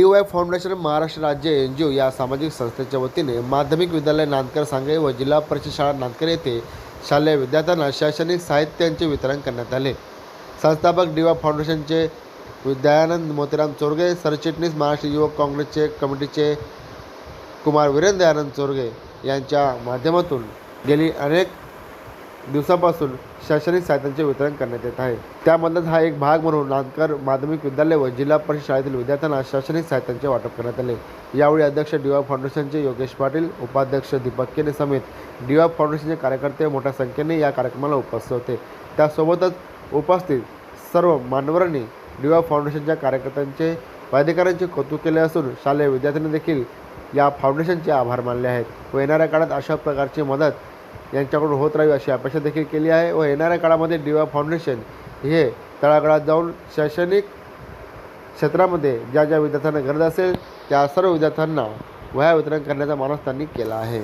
D Y foundation Maharashtra राज्य N G ओ या सामाजिक संस्थेच्या वतीने माध्यमिक विद्यालय नांदकर सांगळे व जिल्हा परिषद शाळा नांदकर येथे शालेय विद्यार्थ्यांना शैक्षणिक साहित्यांचे वितरण करण्यात आले. संस्थापक डी वाय फाउंडेशनचे दयानंद मोतीराम चोरगे सरचिटणीस महाराष्ट्र युवक काँग्रेसचे कमिटीचे कुमार वीरेंद्र दयानंद चोरगे यांच्या माध्यमातून गेली अनेक दिवसापासून शैक्षणिक साहित्यांचे वितरण करण्यात येत आहे. त्यामधलाच हा एक भाग म्हणून नांदकर माध्यमिक विद्यालय व जिल्हा परिषद शाळेतील विद्यार्थ्यांना शैक्षणिक साहित्यांचे वाटप करण्यात आले. यावेळी अध्यक्ष डीवा फाउंडेशनचे योगेश पाटील उपाध्यक्ष दीपक केने समेत डीवा फाउंडेशनचे कार्यकर्ते मोठ्या संख्येने या कार्यक्रमाला उपस्थित होते. त्यासोबतच उपस्थित सर्व मान्यवरांनी डीवा फाउंडेशनच्या कार्यकर्त्यांचे पदाधिकाऱ्यांचे कौतुक केले असून शालेय विद्यार्थ्यांनी देखील या फाउंडेशनचे आभार मानले आहेत. व येणाऱ्या काळात अशा प्रकारची मदत यांच्याकडून होत राहावी अशी अपेक्षा देखील केली आहे व येणाऱ्या काळामध्ये डिवा फाउंडेशन हे तळागाळात जाऊन शैक्षणिक क्षेत्रामध्ये ज्या ज्या विद्यार्थ्यांना गरज असेल त्या सर्व विद्यार्थ्यांना वह्या वितरण करण्याचा मानस त्यांनी केला आहे.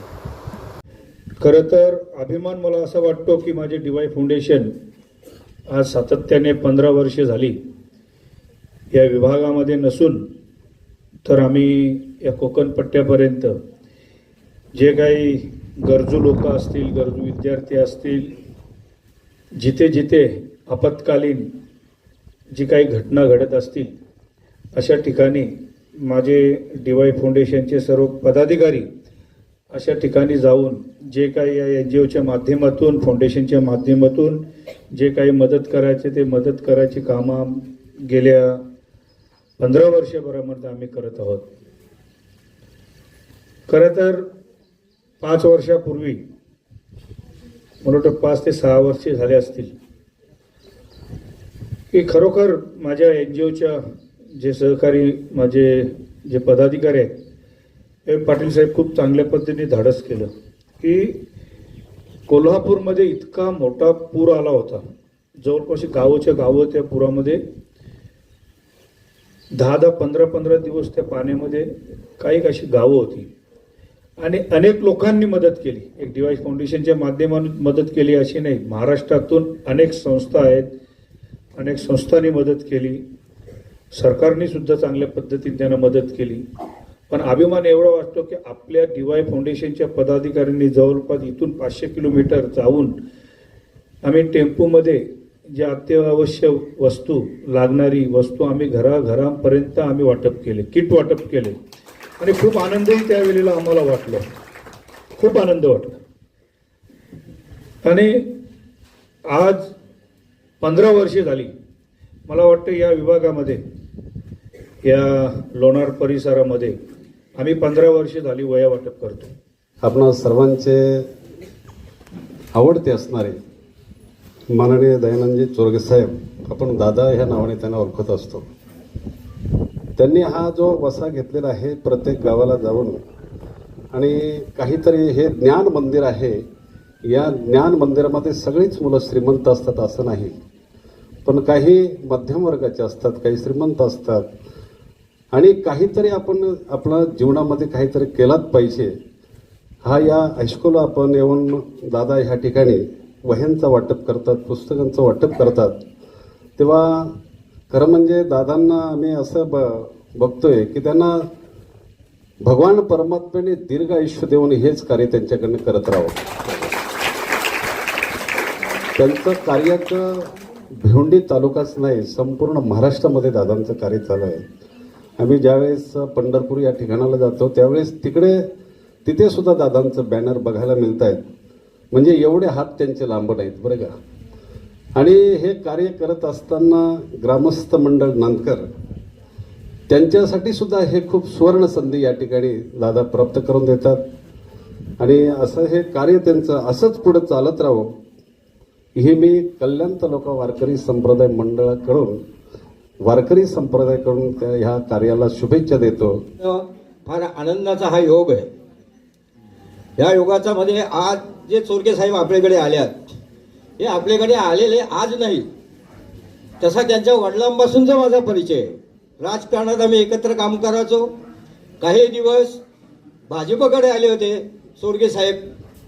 खरं तर अभिमान मला असा वाटतो की माझे डिवाय फाउंडेशन आज सातत्याने पंधरा वर्षे झाली. या विभागामध्ये नसून तर आम्ही या कोकण पट्ट्यापर्यंत जे काही गरजू लोक असतील गरजू विद्यार्थी असतील जिथे जिथे आपत्कालीन जी काही घटना घडत असतील अशा ठिकाणी माझे डी वाय फाउंडेशनचे सर्व पदाधिकारी अशा ठिकाणी जाऊन जे काही या एन जी ओच्या माध्यमातून फाउंडेशनच्या माध्यमातून जे काही मदत करायचे ते मदत करायची कामं गेल्या पंधरा वर्षभरामध्ये आम्ही करत आहोत. खरं तर पाच वर्षापूर्वी मला वाटतं पाच ते सहा वर्षे झाले असतील. की खरोखर माझ्या एन जी ओच्या जे सहकारी माझे जे पदाधिकारी आहेत हे पाटील साहेब खूप चांगल्या पद्धतीने धाडस केलं. की कोल्हापूरमध्ये इतका मोठा पूर आला होता. जवळपास गावोच्या गावं त्या पुरामध्ये दहा दहा पंधरा पंधरा दिवस त्या पाण्यामध्ये काही अशी गावं होती. आणि अनेक लोकांनी मदत केली. एक डिवाईस फाउंडेशनच्या माध्यमातून मदत केली अशी नाही महाराष्ट्रातून अनेक संस्था आहेत. अनेक संस्थांनी मदत केली. सरकारने सुद्धा चांगल्या पद्धतीने त्यांना मदत केली. पण अभिमान एवढा वाटतो की आपल्या डीवाय फाउंडेशनच्या पदाधिकाऱ्यांनी जवळपास इथून पाचशे किलोमीटर जाऊन आम्ही टेम्पोमध्ये जे अत्यावश्यक वस्तू लागणारी वस्तू आम्ही घराघरांपर्यंत आम्ही वाटप केले किट वाटप केले. आणि खूप आनंदही त्यावेळेला आम्हाला वाटलं. खूप आनंद वाटला. आणि आज पंधरा वर्षे झाली. मला वाटतं या विभागामध्ये या लोणार परिसरामध्ये आम्ही पंधरा वर्षे झाली वया वाटप करतो. आपण सर्वांचे आवडते असणारे माननीय दयानंदजी चोरगे साहेब आपण दादा ह्या नावाने त्यांना ओळखत असतो. त्यांनी हा जो वसा घेतलेला आहे प्रत्येक गावाला जाऊन आणि काहीतरी हे ज्ञान मंदिर आहे या ज्ञान मंदिरामध्ये सगळीच मुलं श्रीमंत असतात असं नाही. पण काही मध्यम वर्गाचे असतात काही श्रीमंत असतात. आणि काहीतरी आपण आपल्या जीवनामध्ये काहीतरी केलाच पाहिजे. हा या हायस्कूलला आपण येऊन दादा ह्या ठिकाणी वह्यांचं वाटप करतात पुस्तकांचं वाटप करतात. तेव्हा खरं म्हणजे दादांना आम्ही असं ब बघतोय की त्यांना भगवान परमात्म्याने दीर्घ आयुष्य देऊन हेच कार्य त्यांच्याकडनं करत राहावं. त्यांचं कार्याचं भिवंडी तालुकाच नाही संपूर्ण महाराष्ट्रामध्ये दादांचं कार्य चालू आहे. आम्ही ज्यावेळेस पंढरपूर या ठिकाणाला जातो त्यावेळेस तिकडे तिथे सुद्धा दादांचं बॅनर बघायला मिळत आहेत म्हणजे एवढे हात त्यांचे लांब नाहीत बरं का? आणि हे कार्य करत असताना ग्रामस्थ मंडळ नांदकर त्यांच्यासाठी सुद्धा हे खूप सुवर्ण संधी या ठिकाणी दादा प्राप्त करून देतात. आणि असं हे कार्य त्यांचं असंच पुढं चालत राहावं हे मी कल्याण तालुका वारकरी संप्रदाय मंडळाकडून वारकरी संप्रदायाकडून त्या ह्या कार्याला शुभेच्छा देतो. फार आनंदाचा हा योग आहे. या योगाचा मध्ये आज जे चोरके साहेब आपल्याकडे आल्यात हे आपल्याकडे आलेले आज नाही. तसा त्यांच्या वडिलांपासूनचा माझा परिचय. आहे राजकारणात आम्ही एकत्र काम करायचो. काही दिवस भाजपकडे आले होते सोडगे साहेब.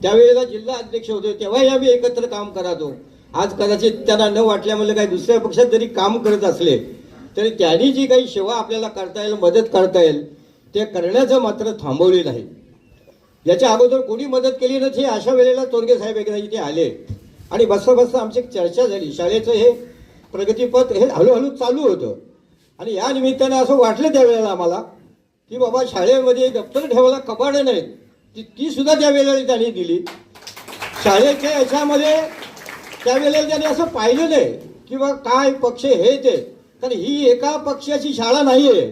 त्यावेळेला जिल्हा अध्यक्ष होते तेव्हाही आम्ही एकत्र काम करायचो. आज कदाचित त्यांना न वाटल्यामुळे काही दुसऱ्या पक्षात जरी काम करत असले तरी त्यांनी जी काही सेवा आपल्याला करता येईल मदत करता येईल ते करण्याचं मात्र थांबवले नाही. याच्या अगोदर कोणी मदत केली नव्हती अशा वेळेला तोरगे साहेब एकदा इथे आले. आणि बसता बसता आमची एक चर्चा झाली. शाळेचं हे प्रगतीपथ हे हळूहळू चालू होतं. आणि या निमित्तानं असं वाटलं त्यावेळेला आम्हाला की बाबा शाळेमध्ये दप्तर ठेवायला कपाड नाहीत. ती ती सुद्धा त्यावेळेला त्यांनी दिली. शाळेच्या याच्यामध्ये त्यावेळेला त्यांनी असं पाहिलं नाही की बा काय पक्ष हे ते. कारण ही एका पक्षाची शाळा नाही आहे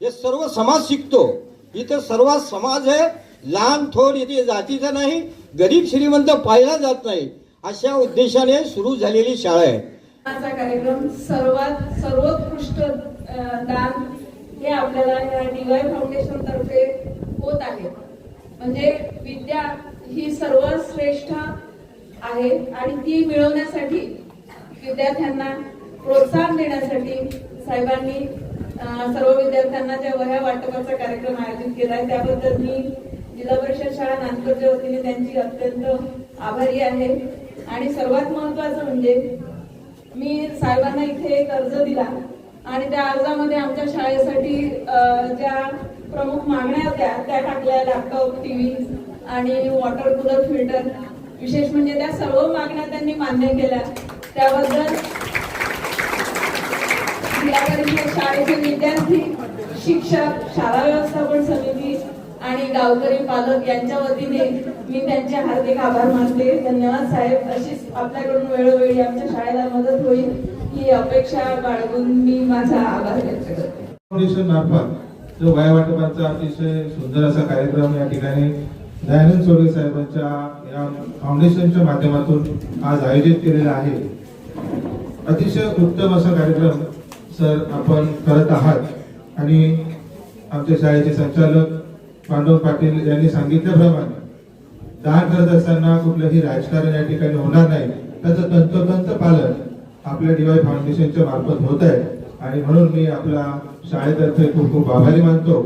हे सर्व समाज शिकतो. इथं सर्व समाज आहे लहान थोर इथे जातीचा नाही गरीब श्रीमंत पाहिला जात नाही. अशा उद्देशाने सुरू झालेली शाळा आहे. आजचा कार्यक्रम सर्वात सर्वोत्कृष्ट दान हे आपल्याला या डीवाय फाउंडेशन तर्फे होत आहे. म्हणजे विद्या ही सर्वश्रेष्ठ आहे आणि ती मिळवण्यासाठी विद्यार्थ्यांना प्रोत्साहन देण्यासाठी साहेबांनी सर्व विद्यार्थ्यांना ज्या वह्या वाटपाचा कार्यक्रम आयोजित केला आहे. त्याबद्दल मी जिल्हा परिषद शाळा नागपूरच्या वतीने त्यांची अत्यंत आभारी आहे. आणि सर्वात महत्वाचं म्हणजे मी साहेबांना इथे एक अर्ज दिला आणि त्या अर्जामध्ये आमच्या शाळेसाठी ज्या प्रमुख मागण्या होत्या त्या टाकल्या लॅपटॉप टीव्ही आणि वॉटर कूलर फिल्टर विशेष म्हणजे त्या सर्व मागण्या त्यांनी मान्य केल्या. त्याबद्दल शाळेचे विद्यार्थी शिक्षक शाळा व्यवस्थापन समिती आणि गावकरी पालक यांच्या वतीने मी त्यांचे हार्दिक आभार मानते. धन्यवाद साहेब. अशीच आपल्याकडून वेळोवेळी आमच्या शाळेला मदत होईल ही अपेक्षा बाळगून मी माझा आभार व्यक्त करते. फाउंडेशन मार्फत जो वयावाटपांचा अतिशय सुंदर असा कार्यक्रम या ठिकाणी दयानंद सोरे साहेबांच्या या फाउंडेशनच्या माध्यमातून आज आयोजित केलेला आहे. अतिशय उत्तम असा कार्यक्रम सर आपण करत आहात. आणि आमच्या शाळेचे संचालक पांडव पाटील यांनी सांगितल्याप्रमाणे दान करत असताना कुठलंही राजकारण या ठिकाणी होणार नाही. त्याचं तंतोतंत पालन आपल्या डीवाय फाउंडेशनच्या मार्फत होत आहे. आणि म्हणून मी आपला शाळेतर्फे खूप खूप आभारी मानतो.